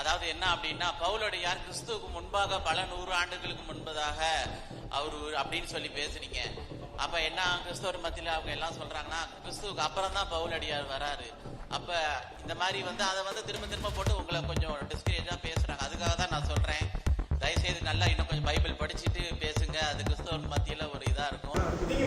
அதாவது என்ன அப்படின்னா பவுலடியார் கிறிஸ்துவுக்கு முன்பாக பல நூறு ஆண்டுகளுக்கு முன்பதாக அவர் அப்படின்னு சொல்லி பேசுனீங்க. அப்ப என்ன கிறிஸ்தவர் மத்தியில அவங்க எல்லாம் சொல்றாங்கன்னா கிறிஸ்துவுக்கு அப்புறம் தான் பவுலடியார் வராரு. அப்ப இந்த மாதிரி வந்து அதை வந்து திரும்ப திரும்ப போட்டு உங்களை கொஞ்சம் டிஸ்கரேஜா பேசுறாங்க. அதுக்காக தான் நான் சொல்றேன். தயவுசெய்து நல்லா இன்னும் கொஞ்சம் பைபிள் படிச்சுட்டு பேசுங்க. அது கிறிஸ்தவர் மத்தியில ஒரு இதா இருக்கும். நீங்க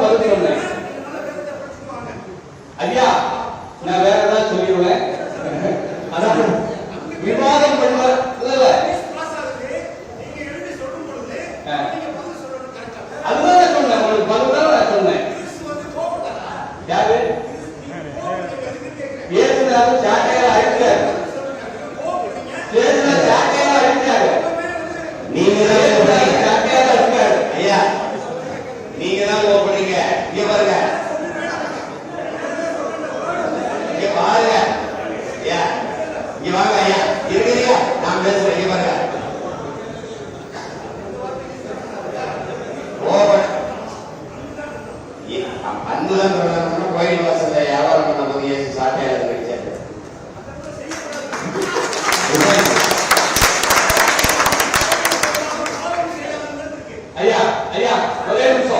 அன்புதான் சொல்லணும்னா கோயில் வாசல்ல வியாபாரம் பண்ண போது இயேசு 哎呀我这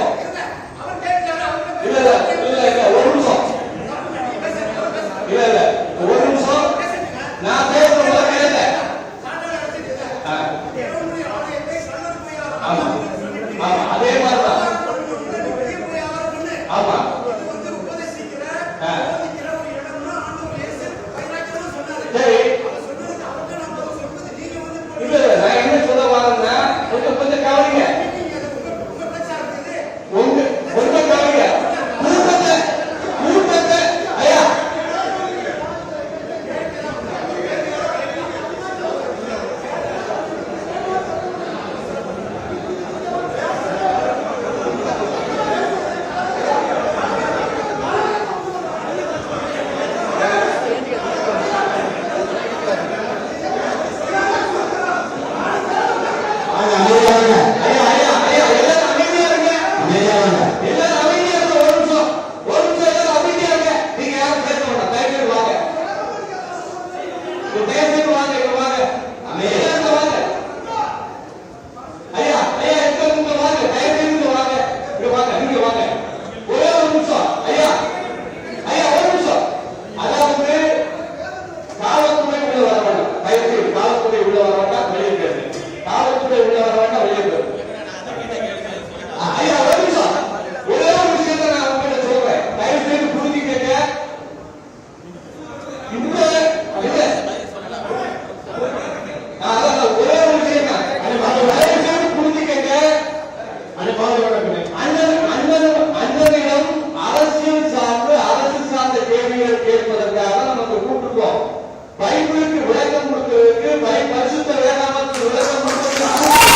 பண்றதுக்காக நம்ம கூப்பிட்டுருக்கோம். பைபிளுக்கு விளக்கம் கொடுக்கிறதுக்கு பை பரிசுத்த வேதாமத்துக்கு விளக்கம் கொடுக்கிறதுக்கு